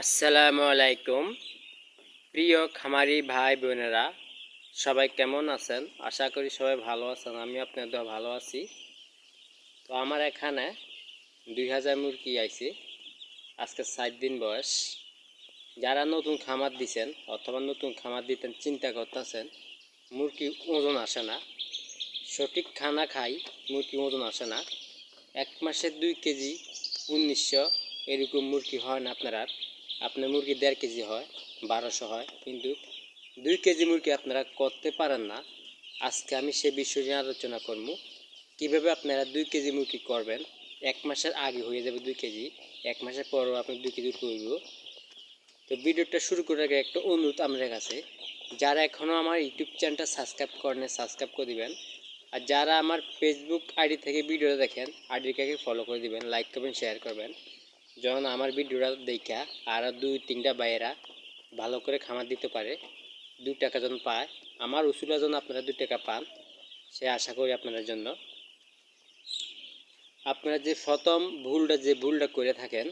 আসসালামু আলাইকুম। প্রিয় খামারি ভাই বোনেরা, সবাই কেমন আছেন? আশা করি সবাই ভালো আছেন আমি আপনাদের ভালো আছি। তো আমার এখানে দুই হাজার মুরগি আইছে, আজকে ষাট দিন বয়স। যারা নতুন খামার দিছেন অথবা নতুন খামার দিতেন চিন্তা করতেছেন মুরগি ওজন আসে না। সঠিক খানা খাই মুরগি ওজন আসে না। এক মাসে দুই কেজি উনিশশো এরকম মুরগি হয় না আপনার আপনার মুরগি দেড় কেজি হয়, বারোশো হয়, কিন্তু দুই কেজি মুরগি আপনারা করতে পারেন না। আজকে আমি সে বিষয় নিয়ে আলোচনা করব। কীভাবে আপনারা দুই কেজি মুরগি করবেন? এক মাসের আগে হয়ে যাবে দুই কেজি, এক মাসের পরও আপনি দুই কেজি করব। তো ভিডিওটা শুরু করার আগে একটা অনুরোধ আপনার কাছে, যারা এখনও আমার ইউটিউব চ্যানেলটা সাবস্ক্রাইব করেন সাবস্ক্রাইব করে দিবেন। আর যারা আমার ফেসবুক আইডি থেকে ভিডিওটা দেখেন, আইডিটাকে ফলো করে দিবেন লাইক করবেন শেয়ার করবেন। যখন আমার ভিডিওটা দেখা আর দুই, তিনটা বাইরা ভালো করে খামার দিতে পারে দু টাকা যখন পায়, আমার উসুলা যখন আপনারা দু টাকা পান, সে আশা করি আপনাদের জন্য। আপনারা যে প্রথম ভুলটা, যে ভুলটা করে থাকেন,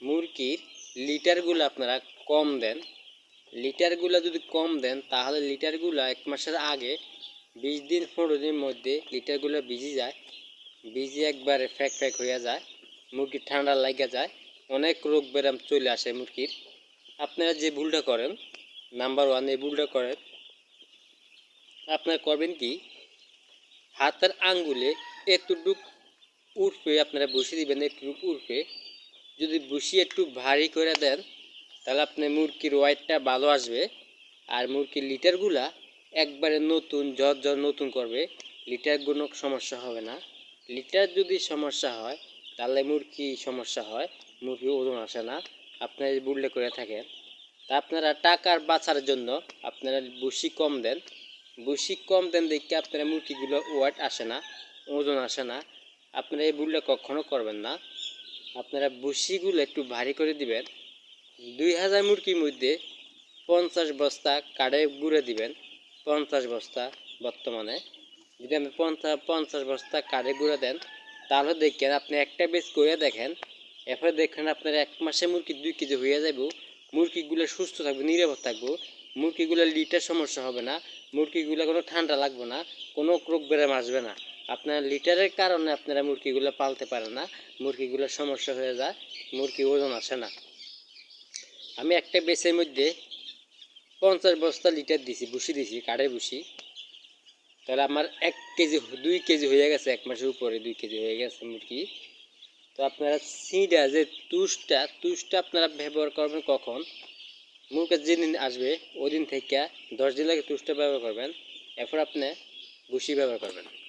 মুরগির লিটারগুলো আপনারা কম দেন। লিটারগুলো যদি কম দেন, তাহলে লিটারগুলো এক মাসের আগে বিশ দিন, পনেরো দিনের মধ্যে লিটারগুলো ভিজে যায়, ভিজে একবারে ফ্যাক ফ্যাক হয়ে যায়। মুরগির ঠান্ডা লাগা যায়, অনেক রোগ ব্যায়াম চলে আসে মুরগির। আপনারা যে ভুলটা করেন, নাম্বার ওয়ান এই ভুলটা করেন, আপনারা করবেন কি? হাতের আঙ্গুলে একটুটুক উঠবে আপনারা বসিয়ে দিবেন একটু উঠবে যদি বসিয়ে একটু ভারী করে দেন, তাহলে আপনার মুরগির ওয়াইটটা ভালো আসবে। আর মুরগির লিটারগুলা একবারে নতুন জ্বর জ্বর নতুন করবে। লিটার কোনো সমস্যা হবে না। লিটার যদি সমস্যা হয় তাহলে মুরগি সমস্যা হয় মুরগি ওজন আসে না আপনারা বুললে করে থাকেন। তা আপনারা টাকার বাঁচার জন্য আপনারা বসি কম দেন। বসি কম দেন দেখে আপনারা মুরগিগুলো ওয়েট আসে না, ওজন আসে না। আপনারা এই বুললে কখনো করবেন না। আপনারা বসিগুলো একটু ভারী করে দিবেন। দুই হাজার মুরগির মধ্যে পঞ্চাশ বস্তা কাঠে গুঁড়ে দিবেন, পঞ্চাশ বস্তা বর্তমানে। যদি আপনি পঞ্চাশ পঞ্চাশ বস্তা কাঠে গুঁড়ে দেন তাহলে দেখেন আপনি একটা বেচ করে দেখেন, এরপরে দেখেন আপনার এক মাসে মুরগি দুই কেজি হয়ে যাব মুরগিগুলো সুস্থ থাকবে, নিরাপদ থাকব, মুরগিগুলো লিটার সমস্যা হবে না, মুরগিগুলো কোনো ঠান্ডা লাগবে না, কোনো রোগ ব্যায়াম আসবে না। আপনার লিটারের কারণে আপনারা মুরগিগুলো পালতে পারেন না মুরগিগুলোর সমস্যা হয়ে যায়, মুরগি ওজন আসে না। আমি একটা বেচের মধ্যে পঞ্চাশ বস্তা লিটার দিছি বসি দিছি কাঠে বসি তাহলে আমার এক কেজি দুই কেজি হয়ে গেছে, এক মাসের উপরে দুই কেজি হয়ে গেছে মুরগি। তো আপনারা সিডা যে তুষটা তুষটা আপনারা ব্যবহার করবেন কখন? মুরগা যেদিন আসবে ওই দিন থেকে দশ দিন লাগে তুষটা ব্যবহার করবেন। এরপর আপনি ভুসি ব্যবহার করবেন।